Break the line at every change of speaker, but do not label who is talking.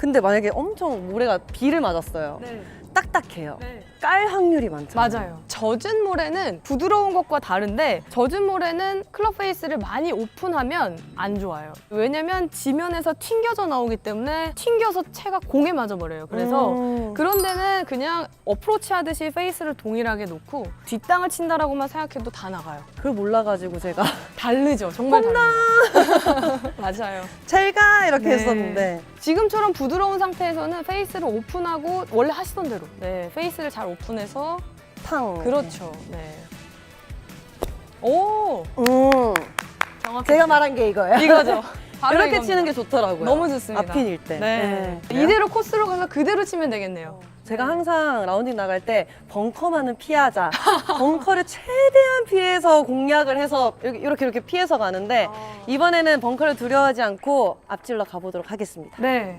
근데 만약에 엄청 모래가 비를 맞았어요.
네.
딱딱해요. 깔 확률이 많잖아요.
맞아요. 젖은 모래는 부드러운 것과 다른데 젖은 모래는 클럽 페이스를 많이 오픈하면 안 좋아요. 왜냐면 지면에서 튕겨져 나오기 때문에 튕겨서 채가 공에 맞아 버려요. 그래서
음.
그런 데는 그냥 어프로치 하듯이 페이스를 동일하게 놓고 뒷땅을 친다라고만 생각해도 다 나가요.
그걸 몰라가지고 제가
다르죠. 정말 다르죠. 맞아요.
잘가 이렇게
네.
했었는데
지금처럼 부드러운 상태에서는 페이스를 오픈하고 원래 하시던 대로 네, 페이스를 잘 오픈해서
탕.
그렇죠. 네. 오,
음.
정확히
제가 말한 게 이거예요.
이거죠. 바로
이렇게
이겁니다.
치는 게 좋더라고요.
너무 좋습니다.
앞핀일 때.
네.
네.
이대로 코스로 가서 그대로 치면 되겠네요.
제가 항상 라운딩 나갈 때 벙커만은 피하자. 벙커를 최대한 피해서 공략을 해서 이렇게 이렇게, 이렇게 피해서 가는데 이번에는 벙커를 두려워하지 않고 앞질러 가보도록 하겠습니다.
네.